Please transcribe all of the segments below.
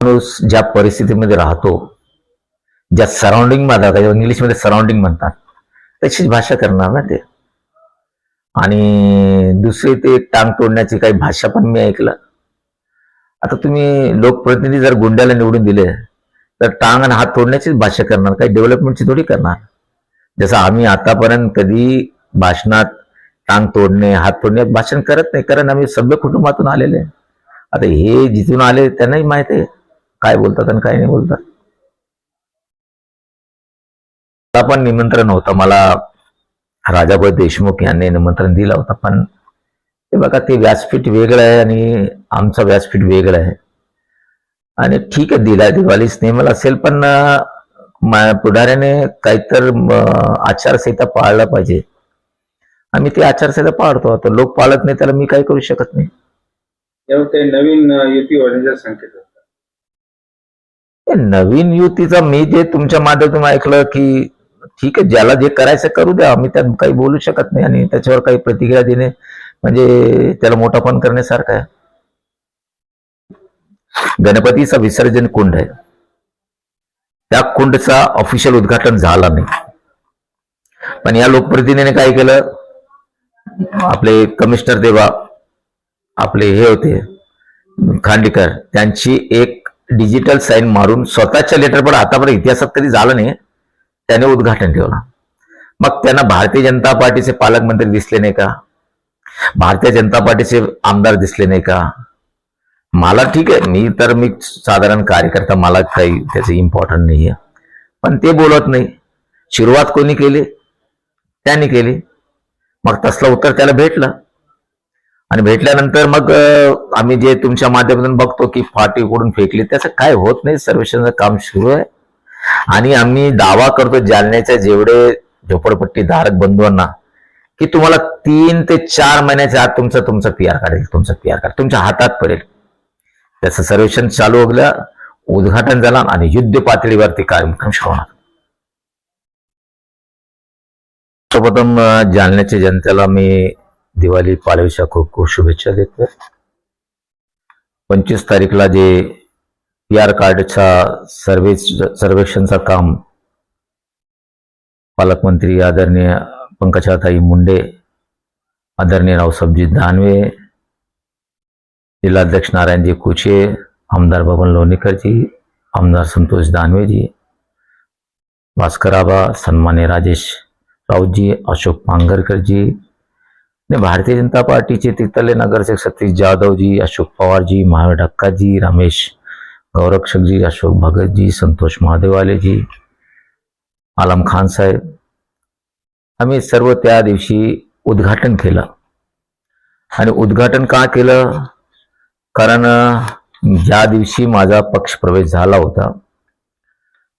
माणूस ज्या परिस्थितीमध्ये राहतो ज्या सराउंडिंगमध्ये इंग्लिशमध्ये सराउंडिंग म्हणतात तशीच भाषा करणार ना ते. आणि दुसरी ते टांग तोडण्याची काही भाषा पण मी ऐकलं. आता तुम्ही लोकप्रतिनिधी जर गुंड्याला निवडून दिले तर टांग आणि हात तोडण्याचीच भाषा करणार काही डेव्हलपमेंटची थोडी करणार. जसं आम्ही आतापर्यंत कधी भाषणात टांग तोडणे हात तोडणे भाषण करत नाही कारण आम्ही सभ्य कुटुंबातून आलेले. आता हे जिथून आले त्यांनाही माहिती आहे. काय बोलतात आणि काय नाही बोलतात. मला पण निमंत्रण होतं. मला राजाभाई देशमुख यांनी निमंत्रण दिलं होतं पण ते बघा ते व्यासपीठ वेगळं आहे आणि आमचं व्यासपीठ वेगळं आहे. आणि ठीक आहे दिला दिवाळी स्नेमल असेल पण पुढाऱ्याने काहीतर आचारसंहिता पाळला पाहिजे. आम्ही ती आचारसंहिता पाळतो. आता लोक पाळत नाही त्याला मी काही करू शकत नाही. नवीन युती संकेत होता नवीन युतीचा मी जे तुमच्या माध्यमातून ऐकलं की ठीक आहे ज्याला जे करायचं करू द्या. आम्ही त्यात काही बोलू शकत नाही आणि त्याच्यावर काही प्रतिक्रिया देणे म्हणजे त्याला मोठापण करण्यासारखं आहे. गणपतीचा विसर्जन कुंड आहे. त्या कुंडचा ऑफिशियल उद्घाटन झाला नाही. पण या लोकप्रतिनिधीने काय केलं? आपले कमिशनर देवा आपले हे होते खांडेकर त्यांची एक डिजिटल साईन मारून स्वतःच्या लेटर पण आतापर्यंत इतिहासात कधी झालं नाही त्याने उद्घाटन ठेवलं. मग त्यांना भारतीय जनता पार्टीचे पालकमंत्री दिसले नाही का? भारतीय जनता पार्टीचे आमदार दिसले नाही का? मला ठीक आहे मी तर मी साधारण कार्यकर्ता मला काही त्याचं इम्पॉर्टंट नाही आहे पण ते बोलत नाही. सुरुवात कोणी केली? त्यांनी केली. मग तसलं उत्तर त्याला भेटलं. आणि भेटल्यानंतर मग आम्ही जे तुमच्या माध्यमातून बघतो की फाटी उकडून फेकली त्याचं काय होत नाही सर्वेक्षणचं काम सुरू आहे. आणि आम्ही दावा करतो जालन्याच्या जेवढे झोपडपट्टी धारक बंधूंना की तुम्हाला तीन ते चार महिन्याच्या आत तुमचं तुमचं पी आर काढेल तुमचं पी आर कार्ड तुमच्या हातात पडेल. त्याचं सर्वेक्षण चालू होलं उद्घाटन झालं आणि युद्ध पातळीवरती कार्यक्रम सुरू होणार. सर्वप्रथम जालन्याच्या जनतेला मी दिवाळी पाडव्याच्या खूप खूप शुभेच्छा देतो पंचवीस तारीखला जे पी आर कार्डचा सर्वे सर्वेक्षणचा काम पालकमंत्री आदरणीय पंकजाताई मुंडे आदरणीय रावसाबजी दानवे जिल्हाध्यक्ष नारायणजी कुचे आमदार बबन लोणीकरजी आमदार संतोष दानवेजी भास्कराबा सन्मान्य राजेश राऊतजी अशोक पांगरकरजी नाही भारतीय जनता पार्टीचे तिथले नगरसेवक सतीश जाधवजी अशोक पवारजी महावीर ढक्काजी रमेश गौरक्षकजी अशोक भगतजी संतोष महादेवालेजी आलम खान साहेब आम्ही सर्व त्या दिवशी उद्घाटन केलं. आणि उद्घाटन का केलं? कारण ज्या दिवशी माझा पक्ष प्रवेश झाला होता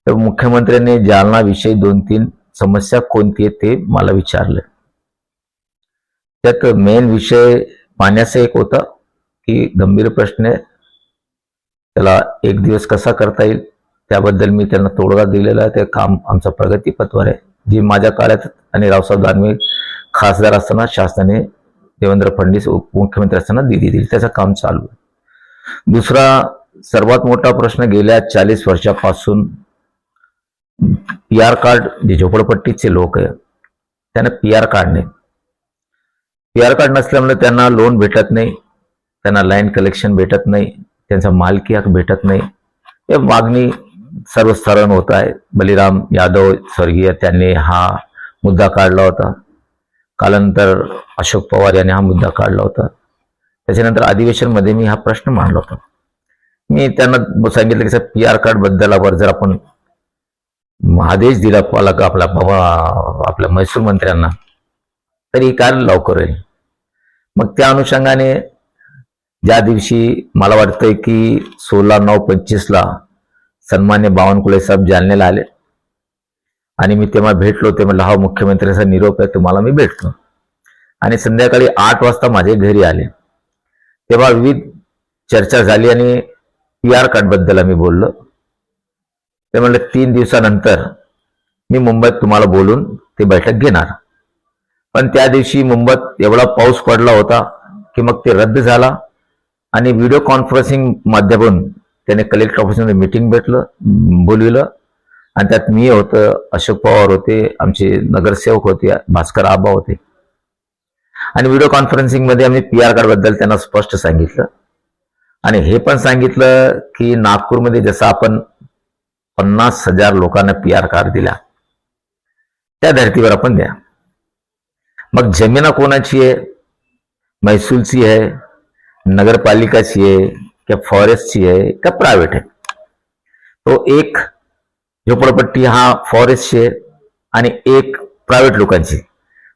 तर मुख्यमंत्र्यांनी जालनाविषयी दोन तीन समस्या कोणती आहे ते मला विचारलं. त्यात मेन विषय पाण्याचा एक होता की गंभीर प्रश्न आहे त्याला एक दिवस कसा करता येईल त्याबद्दल मी त्यांना तोडगा दिलेला आहे. ते काम आमचं प्रगतीपथवर आहे. जी माझ्या काळात आणि रावसाहेब दानवे खासदार असताना शासनाने देवेंद्र फडणवीस उपमुख्यमंत्री असताना दिली दिली त्याचं काम चालू आहे. दुसरा सर्वात मोठा प्रश्न गेल्या चाळीस वर्षापासून पी आर कार्ड जे झोपडपट्टीचे लोक आहे त्यांना पी आर कार्ड नाही. आर कार्ड नसल्यामुळे त्यांना लोन भेटत नाही. त्यांना लँड कलेक्शन भेटत नाही. त्यांचा मालकी हक भेटत नाही. हे मागणी सर्व स्तरावर होत आहे. बलिराम यादव स्वर्गीय त्यांनी हा मुद्दा काढला होता. कालांतर अशोक पवार यांनी हा मुद्दा काढला होता. त्याच्यानंतर अधिवेशनमध्ये मी हा प्रश्न मांडला होता. मी त्यांना सांगितलं की सर पी आर कार्ड बद्दलावर जर आपण आदेश दिला आपला बाबा आपल्या महसूल मंत्र्यांना तर ही लवकर होईल? मग त्या अनुषंगाने ज्या दिवशी मला वाटतंय की सोळा नऊ पंचवीसला सन्मान्य बावनकुळे साहेब जालनेला आले आणि मी तेव्हा भेटलो ते म्हणलं हा मुख्यमंत्र्यांचा निरोप आहे तुम्हाला मी भेटतो. आणि संध्याकाळी आठ वाजता माझे घरी आले. तेव्हा विविध चर्चा झाली आणि पी आर कार्डबद्दल आम्ही बोललो. ते म्हणलं तीन दिवसानंतर मी मुंबईत तुम्हाला बोलून ती बैठक घेणार. पण त्या दिवशी मुंबईत एवढा पाऊस पडला होता की मग ते रद्द झाला. आणि व्हिडिओ कॉन्फरन्सिंग माध्यमातून त्याने कलेक्टर ऑफिसमध्ये मिटिंग भेटलं बोलविलं. आणि त्यात मी होतं अशोक पवार होते आमचे नगरसेवक होते भास्कर आबा होते. आणि व्हिडिओ कॉन्फरन्सिंगमध्ये आम्ही पी आर कार्डबद्दल त्यांना स्पष्ट सांगितलं. आणि हे पण सांगितलं की नागपूरमध्ये जसं आपण पन्नास हजार लोकांना पी आर कार्ड दिला त्या धर्तीवर आपण द्या. मग जमिना कोणाची आहे? महसूलची आहे? नगरपालिकाची आहे? का फॉरेस्टची आहे? का प्रायव्हेट आहे? तो एक झोपडपट्टी हा फॉरेस्टची आहे आणि एक प्रायव्हेट लोकांची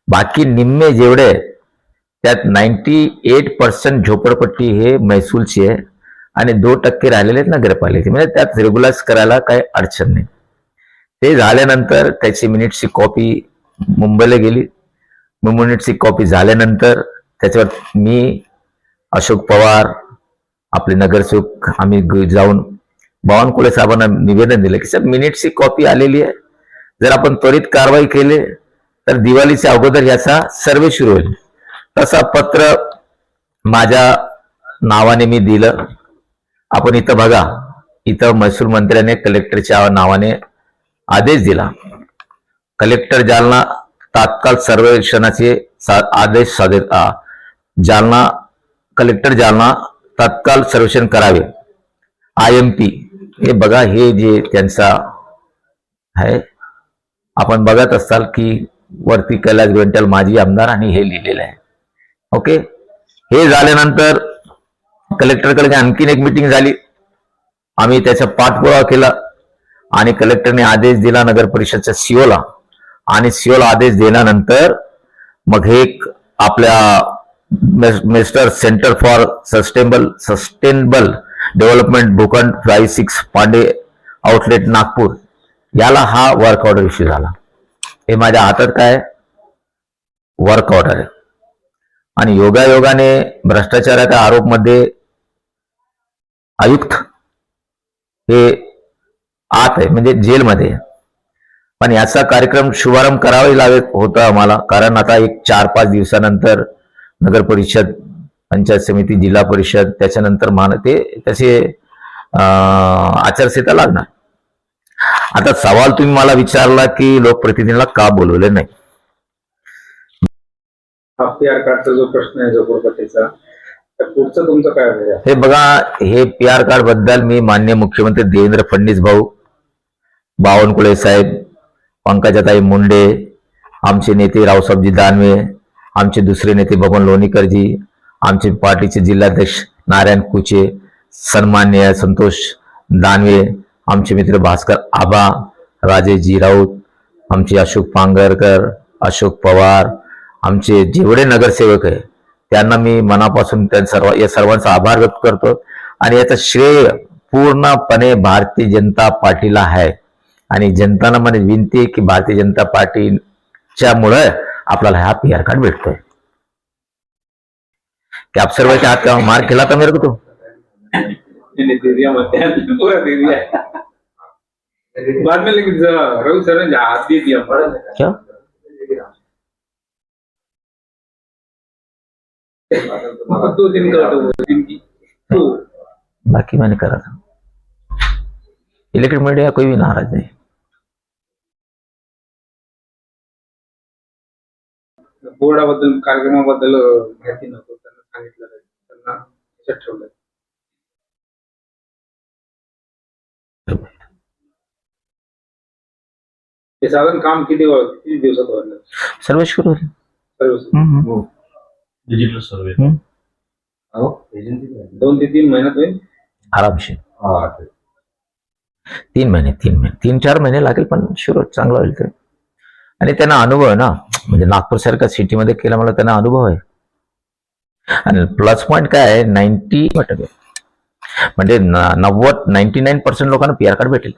बाकी निम्मे जेवढे त्यात नाईन्टी एट पर्सेंट झोपडपट्टी हे महसूलची आहे आणि दोन टक्के राहिलेले आहेत नगरपालिकेचे. म्हणजे त्यात रेग्युलाइज करायला काही अडचण नाही. ते झाल्यानंतर त्याची मिनिटची कॉपी मुंबईला गेली. मिनिटची कॉपी झाल्यानंतर त्याच्यावर मी अशोक पवार आपले नगरसेवक आम्ही जाऊन बावनकुळे साहेबांना निवेदन दिलं की साहेब मिनिटची कॉपी आलेली आहे. जर आपण त्वरित कारवाई केली तर दिवाळीच्या अगोदर याचा सर्वे सुरू होईल. तसा पत्र माझ्या नावाने मी दिलं. आपण इथं बघा इथं महसूल मंत्र्याने कलेक्टरच्या नावाने आदेश दिला. कलेक्टर जालना तात्काळ सर्वेक्षणाचे सा- आदेश सादर जालना कलेक्टर जालना तात्काळ सर्वेक्षण करावे. आय एम पी हे बघा हे जे त्यांचा आहे आपण बघत असाल की वरती कैलास गोंटल माजी आमदार आणि हे लिहिलेलं आहे. ओके? हे झाल्यानंतर कलेक्टरकडे आणखीन एक मिटिंग झाली. आम्ही त्याचा पाठपुरावा केला आणि कलेक्टरने आदेश दिला नगर परिषदच्या सीओला आणि सीओला आदेश देण्यानंतर मग हे एक आपल्या mister centre for sustainable sustainable development भूखंड five six Pandey outlet Nagpur याला हा वर्क ऑर्डर इश्यू झाला. हे माझ्या हातात काय? वर्क ऑर्डर आहे. आणि योगायोगाने भ्रष्टाचाराच्या आरोपमध्ये आयुक्त हे आत आहे म्हणजे जेलमध्ये आहे. पण याचा कार्यक्रम शुभारंभ करावा लागत होता आम्हाला. कारण आता एक चार पाच दिवसानंतर नगर परिषद पंचायत समिती जिल्हा परिषद त्याच्यानंतर मान ते त्याचे आचारसंहिता लागणार. आता सवाल तुम्ही मला विचारला की लोकप्रतिनिधीला का बोलवले नाही? जो प्रश्न आहे पुढचं तुमचं काय हे बघा हे पी आर कार्डबद्दल मी मान्य मुख्यमंत्री देवेंद्र फडणवीस भाऊ बावनकुळे साहेब पंकजाताई मुंडे आमचे नेते रावसाहेबजी दानवे आमचे दुसरे नेते बबन लोणीकरजी आमचे पार्टीचे जिल्हाध्यक्ष नारायण कुचे सन्मान्य संतोष दानवे आमचे मित्र भास्कर आबा राजेजी राऊत आमचे अशोक पांगरकर अशोक पवार आमचे जेवढे नगरसेवक आहे त्यांना मी मनापासून त्या सर्व या सर्वांचा आभार व्यक्त करतो. आणि याचं श्रेय पूर्णपणे भारतीय जनता पार्टीला आहे. आणि जनताना मला विनंती आहे की भारतीय जनता पार्टीच्या मुळे आपल्याला हा पी आर कार्ड भेटतोय. क्या आप सर्व के हाथ का मार खिलाता मेरे को तो? मैंने दे दिया मत पूरा दे दिया बाद में लेकिन रवि सर ने हाथ दे दिया. क्या? दो दिन का दो दिन की. तो बाकी मैंने करा था। इलेक्ट्रिक मीडिया कोई भी नाराज़ नहीं। बोर्डाबद्दल कार्यक्रमाबद्दल माहिती नव्हतं. त्यांना सांगितलं त्यांना त्याच्यात ठेवलं हे साधारण काम किती किती दिवसात व्हायला सर्व शुरू होईल सर्व हम्म, डिजिटल सर्वे हम्म. दोन ते तीन महिन्यात होईल? आरामशीर तीन महिने तीन महिने. तीन चार महिने लागेल पण शुरू चांगलं होईल ते. आणि त्यांना अनुभव आहे ना. म्हणजे नागपूर सारख्या सिटीमध्ये केला मला त्यांना अनुभव आहे. आणि प्लस पॉईंट काय आहे? नाईन्टी म्हणजे नव्वद नाईन्टी नाईन पर्सेंट लोकांना पी आर कार्ड भेटेल.